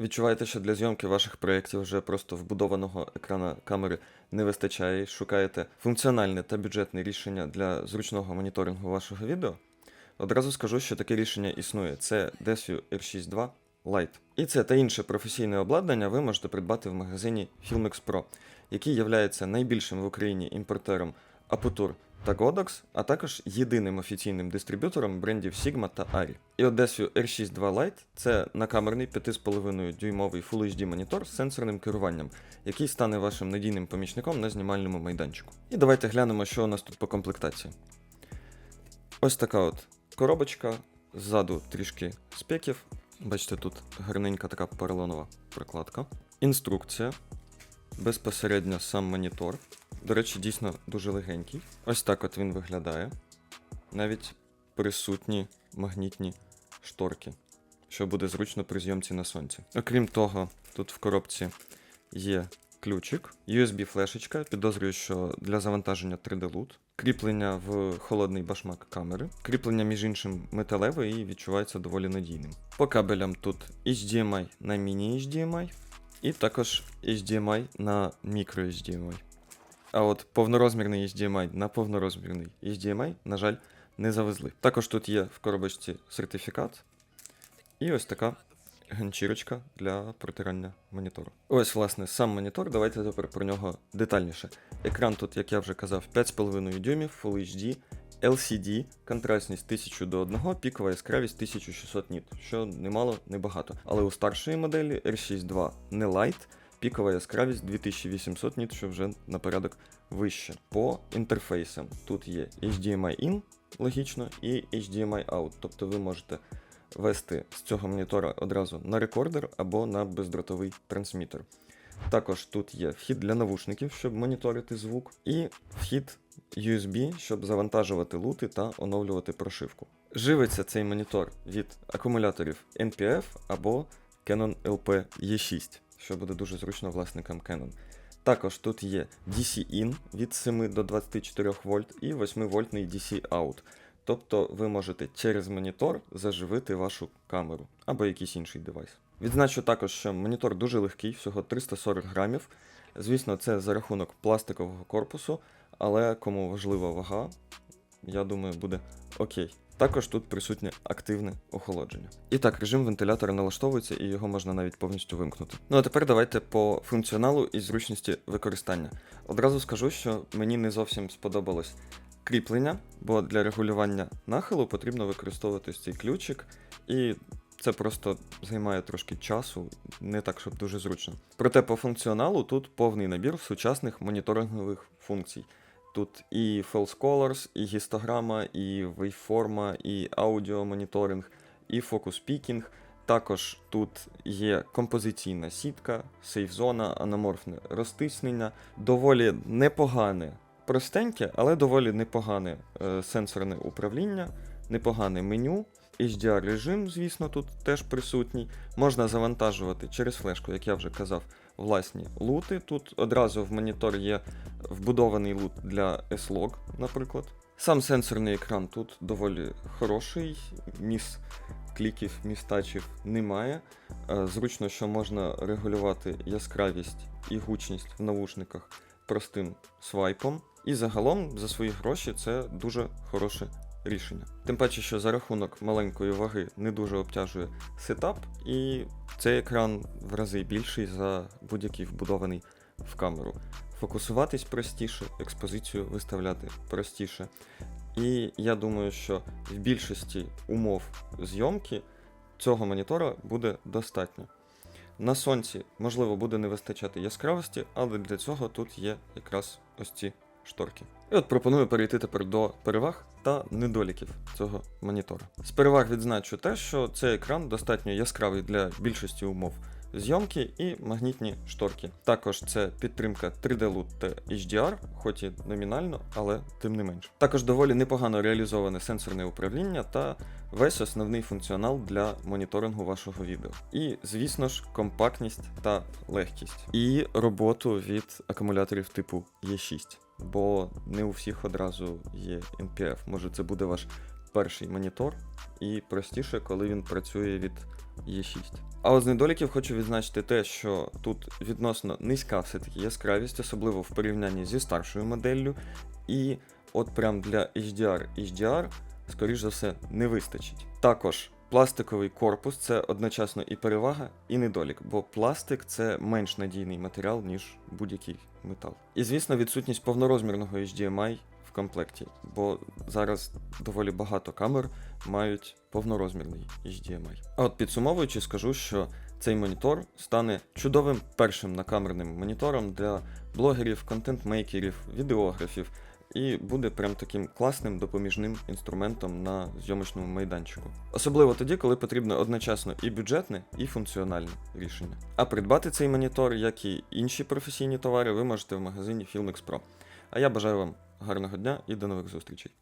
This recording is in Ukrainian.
Відчуваєте, що для зйомки ваших проєктів вже просто вбудованого екрана камери не вистачає і шукаєте функціональне та бюджетне рішення для зручного моніторингу вашого відео? Одразу скажу, що таке рішення існує. Це Desview R6 II Lite. І це та інше професійне обладнання ви можете придбати в магазині Filmix Pro, який є найбільшим в Україні імпортером Aputur та Godox, а також єдиним офіційним дистриб'ютором брендів Sigma та Ari. І Odesview R6 II Lite – це накамерний 5,5 дюймовий Full HD монітор з сенсорним керуванням, який стане вашим надійним помічником на знімальному майданчику. І давайте глянемо, що у нас тут по комплектації. Ось така от коробочка, ззаду трішки спеків. Бачите, тут гарненька така поролонова прокладка. Інструкція. Безпосередньо сам монітор. До речі, дійсно дуже легенький. Ось так от він виглядає. Навіть присутні магнітні шторки, що буде зручно при зйомці на сонці. Окрім того, тут в коробці є ключик, USB-флешечка, підозрюю, що для завантаження 3D-лут, кріплення в холодний башмак камери, кріплення, між іншим, металеве і відчувається доволі надійним. По кабелям тут HDMI на міні-HDMI, і також HDMI на micro-HDMI. А от повнорозмірний HDMI на повнорозмірний HDMI, на жаль, не завезли. Також тут є в коробочці сертифікат. І ось така ганчірочка для протирання монітору. Ось, власне, сам монітор. Давайте тепер про нього детальніше. Екран тут, як я вже казав, 5,5 дюймів, Full HD, LCD, контрастність 1000 до 1, пікова яскравість 1600 ніт, що немало, не багато. Але у старшої моделі R6 II не Lite, пікова яскравість 2800 ніт, що вже на порядок вище. По інтерфейсам тут є HDMI in, логічно, і HDMI out. Тобто ви можете вести з цього монітора одразу на рекордер або на бездротовий трансмітер. Також тут є вхід для навушників, щоб моніторити звук, і вхід USB, щоб завантажувати лути та оновлювати прошивку. Живиться цей монітор від акумуляторів NPF або Canon LP E6, що буде дуже зручно власникам Canon. Також тут є DC-in від 7 до 24 вольт і 8 вольтний DC-out. Тобто ви можете через монітор заживити вашу камеру або якийсь інший девайс. Відзначу також, що монітор дуже легкий, всього 340 грамів. Звісно, це за рахунок пластикового корпусу, але кому важлива вага, я думаю, буде окей. Також тут присутнє активне охолодження. І так, режим вентилятора налаштовується і його можна навіть повністю вимкнути. Ну а тепер давайте по функціоналу і зручності використання. Одразу скажу, що мені не зовсім сподобалось кріплення, бо для регулювання нахилу потрібно використовувати цей ключик, і це просто займає трошки часу, не так, щоб дуже зручно. Проте по функціоналу тут повний набір сучасних моніторингових функцій. Тут і false colors, і гістограма, і вейформа, і аудіомоніторинг, і фокус пікінг. Також тут є композиційна сітка, сейф-зона, аноморфне розтиснення, доволі непогане, простеньке, але доволі непогане е, сенсорне управління, непогане меню. HDR режим, звісно, тут теж присутній. Можна завантажувати через флешку, як я вже казав, власні лути. Тут одразу в монітор є вбудований лут для S-Log, наприклад. Сам сенсорний екран тут доволі хороший, міс кліків, міс тачів немає. Е, Зручно, що можна регулювати яскравість і гучність в навушниках простим свайпом. І загалом за свої гроші це дуже хороше рішення. Тим паче, що за рахунок маленької ваги не дуже обтяжує сетап, і цей екран в рази більший за будь-який вбудований в камеру. Фокусуватись простіше, експозицію виставляти простіше. І я думаю, що в більшості умов зйомки цього монітора буде достатньо. На сонці, можливо, буде не вистачати яскравості, але для цього тут є якраз ось ці шторки. І от пропоную перейти тепер до переваг та недоліків цього монітора. З переваг відзначу те, що цей екран достатньо яскравий для більшості умов зйомки і магнітні шторки. Також це підтримка 3D-LUT та HDR, хоч і номінально, але тим не менш. Також доволі непогано реалізоване сенсорне управління та весь основний функціонал для моніторингу вашого відео. І, звісно ж, компактність та легкість. І роботу від акумуляторів типу E6. Бо не у всіх одразу є NPF. Може, це буде ваш перший монітор, і простіше, коли він працює від E6. А от з недоліків хочу відзначити те, що тут відносно низька все-таки яскравість, особливо в порівнянні зі старшою моделлю, і от прям для HDR HDR, скоріш за все, не вистачить. Також пластиковий корпус це одночасно і перевага, і недолік, бо пластик це менш надійний матеріал, ніж будь-який метал. І звісно, відсутність повнорозмірного HDMI комплекті, бо зараз доволі багато камер мають повнорозмірний HDMI. А от підсумовуючи, скажу, що цей монітор стане чудовим першим накамерним монітором для блогерів, контент-мейкерів, відеографів і буде прям таким класним допоміжним інструментом на зйомочному майданчику. Особливо тоді, коли потрібно одночасно і бюджетне, і функціональне рішення. А придбати цей монітор, як і інші професійні товари, ви можете в магазині Filmix Pro. А я бажаю вам гарного дня і до нових зустрічей.